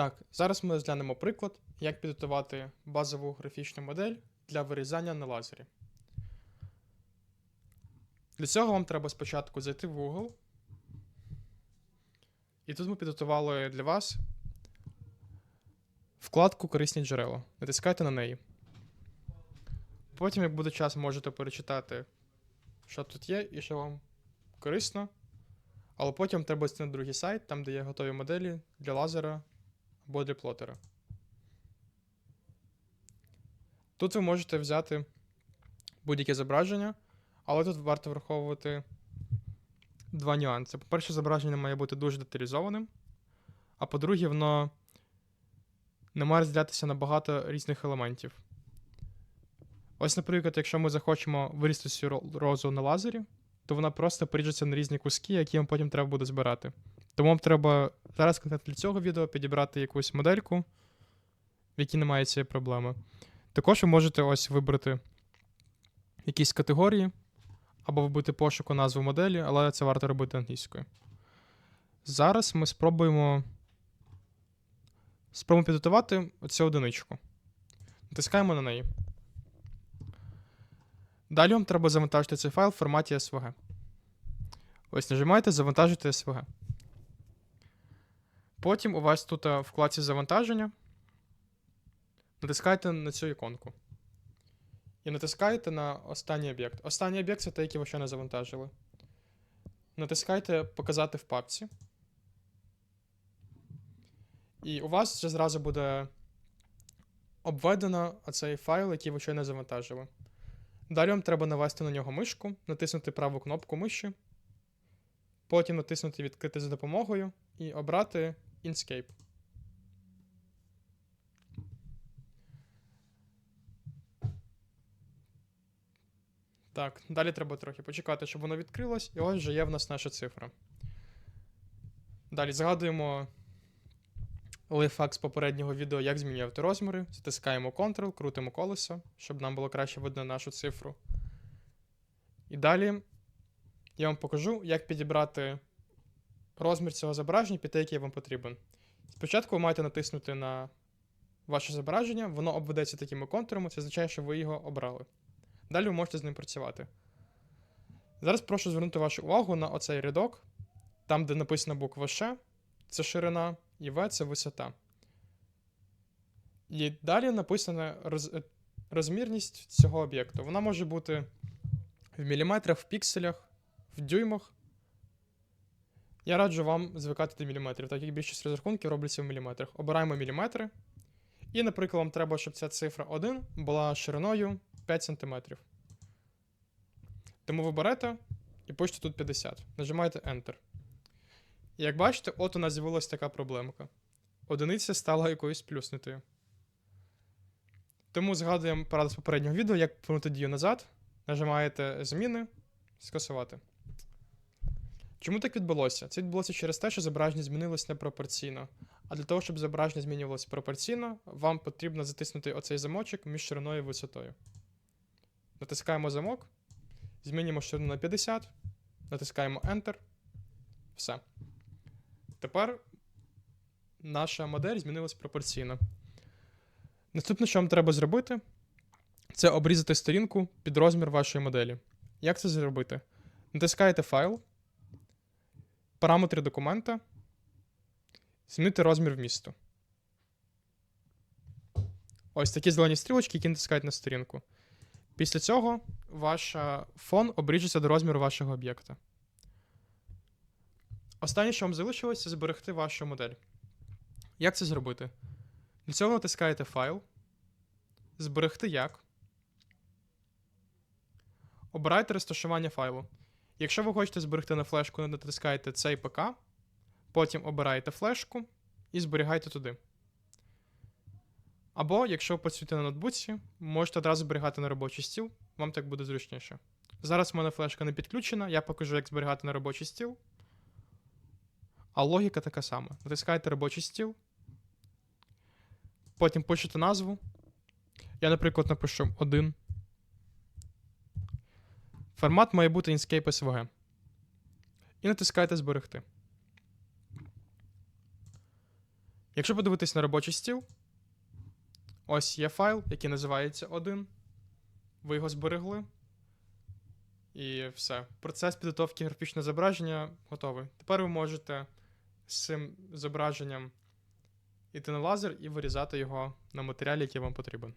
Так, зараз ми розглянемо приклад, як підготувати базову графічну модель для вирізання на лазері. Для цього вам треба спочатку зайти в Google. І тут ми підготували для вас вкладку Корисні джерела. Натискайте на неї. Потім, як буде час, можете перечитати, що тут є і що вам корисно. Але потім треба зайти на другий сайт, там, де є готові моделі для лазера або для плотера. Тут ви можете взяти будь-яке зображення, але тут варто враховувати два нюанси. По-перше, зображення має бути дуже деталізованим, а по-друге, воно не має розділятися на багато різних елементів. Ось, наприклад, якщо ми захочемо вирізати цю розу на лазері, то вона просто поріжеться на різні куски, які вам потім треба буде збирати. Тому треба зараз для цього відео підібрати якусь модельку, в якій немає цієї проблеми. Також ви можете ось вибрати якісь категорії, або вбити пошуку назву моделі, але це варто робити англійською. Зараз ми спробуємо спробуємо підготувати оцю одиничку. Натискаємо на неї. Далі вам треба завантажити цей файл в форматі SVG. Ось нажимаєте Завантажити SVG. Потім у вас тут в вкладці завантаження. Натискаєте на цю іконку. І натискаєте на останній об'єкт. Останній об'єкт це той, який ви ще не завантажили. Натискаєте Показати в папці. І у вас вже зразу буде обведено оцей файл, який ви ще не завантажили. Далі вам треба навести на нього мишку, натиснути праву кнопку миші, потім натиснути Відкрити за допомогою і обрати Inkscape. Так, далі треба трохи почекати, щоб воно відкрилось, і ось вже є в нас наша цифра. Далі згадуємо лайфхак з попереднього відео, як змінювати розміри. Затискаємо Ctrl, крутимо колесо, щоб нам було краще видно нашу цифру. І далі я вам покажу, як підібрати розмір цього зображення під те, який вам потрібен. Спочатку ви маєте натиснути на ваше зображення, воно обведеться такими контурами, це означає, що ви його обрали. Далі ви можете з ним працювати. Зараз прошу звернути вашу увагу на оцей рядок, там, де написана буква Ш, це ширина, і В це висота. І далі написана роз, розмірність цього об'єкту. Вона може бути в міліметрах, в пікселях, в дюймах. Я раджу вам звикати до міліметрів, так як більшість розрахунків робляться в міліметрах. Обираємо міліметри. І, наприклад, вам треба, щоб ця цифра 1 була шириною 5 см. Тому ви берете і пишете тут 50. Нажимаєте Enter. І як бачите, от у нас з'явилася така проблемка. Одиниця стала якоюсь плюснутою. Тому згадуємо пораду з попереднього відео, як повернути дію назад. Нажимаєте Зміни, скасувати. Чому так відбулося? Це відбулося через те, що зображення змінилось непропорційно. А для того, щоб зображення змінювалося пропорційно, вам потрібно затиснути оцей замочок між шириною і висотою. Натискаємо замок, змінюємо ширину на 50, натискаємо Enter. Все. Тепер наша модель змінилась пропорційно. Наступне, що вам треба зробити, це обрізати сторінку під розмір вашої моделі. Як це зробити? Натискаєте файл, параметри документа, змінити розмір вмісту. Ось такі зелені стрілочки, які натискають на сторінку. Після цього ваш фон обріжеться до розміру вашого об'єкта. Останнє, що вам залишилось, це зберегти вашу модель. Як це зробити? Для цього натискаєте файл, зберегти як. Обирайте розташування файлу. Якщо ви хочете зберегти на флешку, натискаєте цей ПК, потім обираєте флешку і зберігайте туди. Або, якщо ви працюєте на ноутбуці, можете одразу зберігати на робочий стіл, вам так буде зручніше. Зараз в мене флешка не підключена, я покажу, як зберігати на робочий стіл. А логіка така сама. Натискаєте робочий стіл. Потім пишете назву. Я, наприклад, напишу 1. Формат має бути Inkscape SVG. І натискаєте Зберегти. Якщо подивитись на робочий стіл, ось є файл, який називається 1. Ви його зберегли. І все. Процес підготовки графічного зображення готовий. Тепер ви можете з цим зображенням іти на лазер і вирізати його на матеріалі, який вам потрібен.